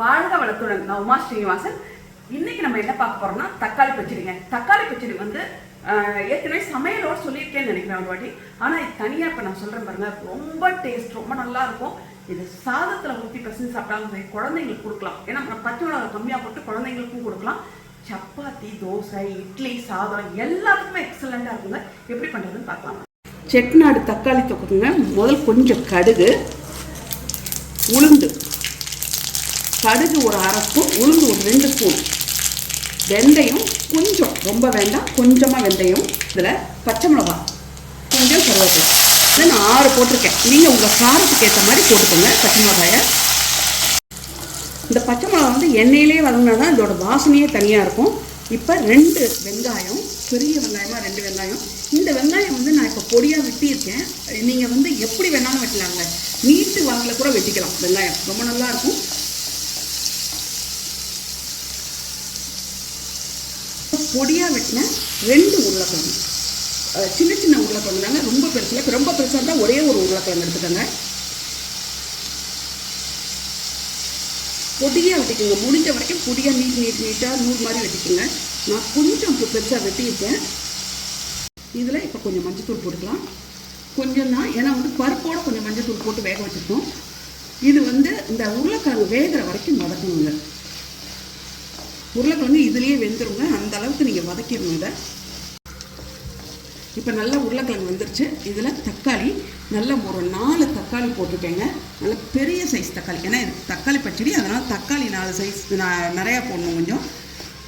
வாழ்க வளத்துடன். நான் உமா ஸ்ரீனிவாசன். இன்னைக்கு நம்ம என்ன பார்க்க போறோம்னா தக்காளி பச்சடிங்க. தக்காளி பச்சடி வந்து ஏற்கனவே சமையலோட சொல்லியிருக்கேன்னு நினைக்கிறேன் ஒரு வாட்டி. ஆனால் தனியாக இப்போ நான் சொல்கிறேன் பாருங்க. ரொம்ப டேஸ்ட் ரொம்ப நல்லா இருக்கும். இது சாதத்தில் ஊற்றி பசங்க சாப்பிட்டாலும் சரி குழந்தைங்களுக்கு கொடுக்கலாம். ஏன்னா நம்ம பச்சை மிளகா கம்மியாக போட்டு குழந்தைங்களுக்கும் கொடுக்கலாம். சப்பாத்தி தோசை இட்லி சாதம் எல்லாத்துக்குமே எக்ஸலண்ட்டாக இருக்குங்க. எப்படி பண்ணுறதுன்னு பார்க்கலாம். செட்நாடு தக்காளி தொக்குங்க. முதல் கொஞ்சம் கடுகு உளுந்து. கடுகு ஒரு அரை ஸ்பூன் உளுந்து ஒரு ரெண்டு ஸ்பூன். வெந்தயம் கொஞ்சம் ரொம்ப வேண்டாம் கொஞ்சமாக வெந்தயம். இதில் பச்சை மிளகா கொஞ்சம் கருவேப்பிலை. இதை நான் ஆறு போட்டிருக்கேன். நீங்கள் உங்கள் காரத்துக்கு ஏற்ற மாதிரி போட்டுக்கோங்க பச்சை மிளகாயை. இந்த பச்சை மிளகா வந்து எண்ணெயிலே வதங்கினா தான் இதோட வாசனையே தனியாக இருக்கும். இப்போ ரெண்டு வெங்காயம் பெரிய வெங்காயமாக ரெண்டு வெங்காயம். இந்த வெங்காயம் வந்து நான் இப்போ பொடியாக வெட்டியிருக்கேன். நீங்கள் வந்து எப்படி வேணாலும் வெட்டலாங்க. நீட்டு வாக்கில் கூட வெட்டிக்கலாம். வெங்காயம் ரொம்ப நல்லாயிருக்கும் பொடியாக வெட்டின ரெண்டு உருளைக்கிழங்கு. சின்ன சின்ன உருளைக்கிழங்கு தாங்க ரொம்ப பெருசில் இப்போ ரொம்ப பெருசாக இருந்தால் ஒரே ஒரு உருளைக்கிழங்கு எடுத்துக்கோங்க. பொடியாக வெட்டிக்கோங்க. முடிஞ்ச வரைக்கும் பொடியாக நீட் நீட் நீட்டாக நூல் மாதிரி வெட்டிக்கோங்க. நான் கொஞ்சம் இப்போ பெருசாக வெட்டியிருக்கேன். இதில் இப்போ கொஞ்சம் மஞ்சத்தூள் போட்டுக்கலாம். கொஞ்சம் தான் ஏன்னா வந்து பருப்போடு கொஞ்சம் மஞ்சத்தூள் போட்டு வேக வச்சுருக்கோம். இது வந்து இந்த உருளைக்கிழங்கு வேகிற வரைக்கும் வதக்கணுங்க. உருளைக்கிழங்கு இதுலேயே வெந்துருங்க. அந்த அளவுக்கு நீங்கள் வதக்கிடணும் இதை. இப்போ நல்லா உருளைக்கிழங்கு வந்துருச்சு. இதில் தக்காளி நல்ல ஒரு நாலு தக்காளி போட்டிருக்கேங்க. நல்ல பெரிய சைஸ் தக்காளி. ஏன்னா இது தக்காளி பச்சடி அதனால் தக்காளி நாலு சைஸ் நான் நிறையா போடணும் கொஞ்சம்.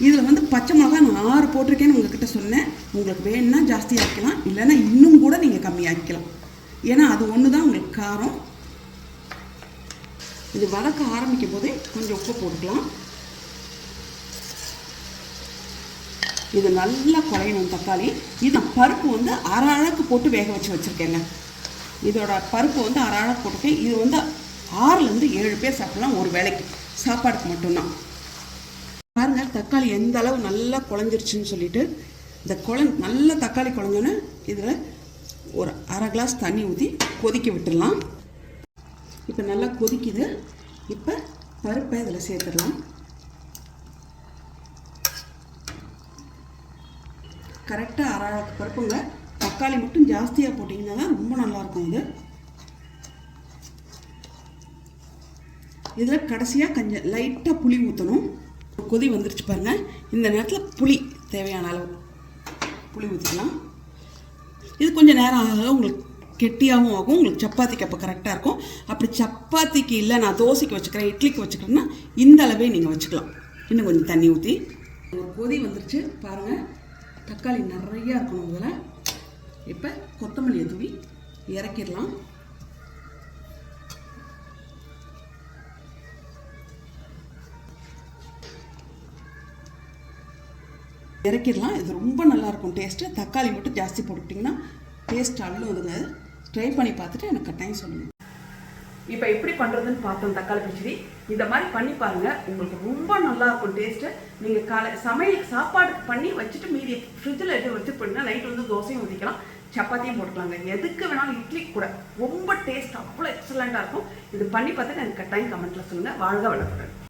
இதில் வந்து பச்சை மிளகா நான் ஆறு போட்டிருக்கேன்னு உங்ககிட்ட சொன்னேன். உங்களுக்கு வேணும்னா ஜாஸ்தி ஆக்கிக்கலாம். இல்லைன்னா இன்னும் கூட நீங்கள் கம்மியாகிக்கலாம் ஏன்னா அது ஒன்று தான் உங்களுக்கு காரம். இது வதக்க ஆரம்பிக்கும் போதே கொஞ்சம் உப்பு போட்டுக்கலாம். இது நல்லா குழையணும் தக்காளி. இது பருப்பு வந்து அரை அழகு போட்டு வேக வச்சு வச்சுருக்கேங்க. இதோட பருப்பு வந்து அரை அழகு போட்டிருக்கேன். இது வந்து ஆறுலேருந்து ஏழு பேர் சாப்பிடலாம் ஒரு வேளைக்கு. சாப்பாடுக்கு மட்டும்தான். பாருங்க தக்காளி எந்த அளவு நல்லா குழஞ்சிருச்சுன்னு சொல்லிட்டு இந்த குழ நல்ல தக்காளி குழஞ்சோன்னே இதில் ஒரு அரை கிளாஸ் தண்ணி ஊற்றி கொதிக்க விட்டுடலாம். இப்போ நல்லா கொதிக்குது. இப்போ பருப்பை இதில் சேர்த்துடலாம். கரெக்டாக அரை அளவுக்கு பருப்புங்க தக்காளி மட்டும் ஜாஸ்தியாக போட்டிங்கன்னா தான் ரொம்ப நல்லாயிருக்கும் இது. இதில் கடைசியாக கொஞ்சம் லைட்டாக புளி ஊற்றணும் கொதி வந்துருச்சு பாருங்கள் இந்த நேரத்தில் புளி தேவையான அளவு. புளி ஊற்றிக்கலாம் இது கொஞ்சம் நேரம் ஆக உங்களுக்கு கெட்டியாகவும் ஆகும் உங்களுக்கு சப்பாத்திக்கு அப்போ கரெக்டாக இருக்கும். அப்படி சப்பாத்திக்கு இல்லை நான் தோசைக்கு வச்சுக்கிறேன் இட்லிக்கு வச்சுக்கிறேன்னா இந்த அளவே நீங்கள் வச்சுக்கலாம். இன்னும் கொஞ்சம் தண்ணி ஊற்றி ஒரு கொதி வந்துருச்சு பாருங்கள் தக்காளி நிறையா இருக்கணும் இதில் இப்போ கொத்தமல்லியை தூவி இறக்கிடலாம். இறக்கிடலாம். இது ரொம்ப நல்லாயிருக்கும் டேஸ்ட்டு தக்காளி மட்டும் ஜாஸ்தி போட்டுக்கிட்டிங்கன்னா டேஸ்ட் அள்ளுதுங்க ட்ரை பண்ணி பார்த்துட்டு எனக்கு கட்டாயம் சொல்லுங்கள் இப்போ எப்படி பண்ணுறதுன்னு பார்த்தோம் தக்காளி பச்சடி. இந்த மாதிரி பண்ணி பாருங்கள் உங்களுக்கு ரொம்ப நல்லா இருக்கும் டேஸ்ட்டு நீங்கள் காலை சமையல் சாப்பாடுக்கு பண்ணி வச்சுட்டு மீதி ஃப்ரிட்ஜில் எடுத்து வச்சு பண்ணால் நைட் வந்து தோசையும் ஊற்றிக்கலாம் சப்பாத்தியும் போட்டுக்கலாங்க. எதுக்கு வேணாலும் இட்லி கூட. ரொம்ப டேஸ்ட் அவ்வளோ எக்ஸலண்ட்டாக இருக்கும். இது பண்ணி பார்த்துட்டு எனக்கு கட்டாயம் கமெண்ட்டில் சொல்லுங்கள் வாழ்க வளர்க்குறேன்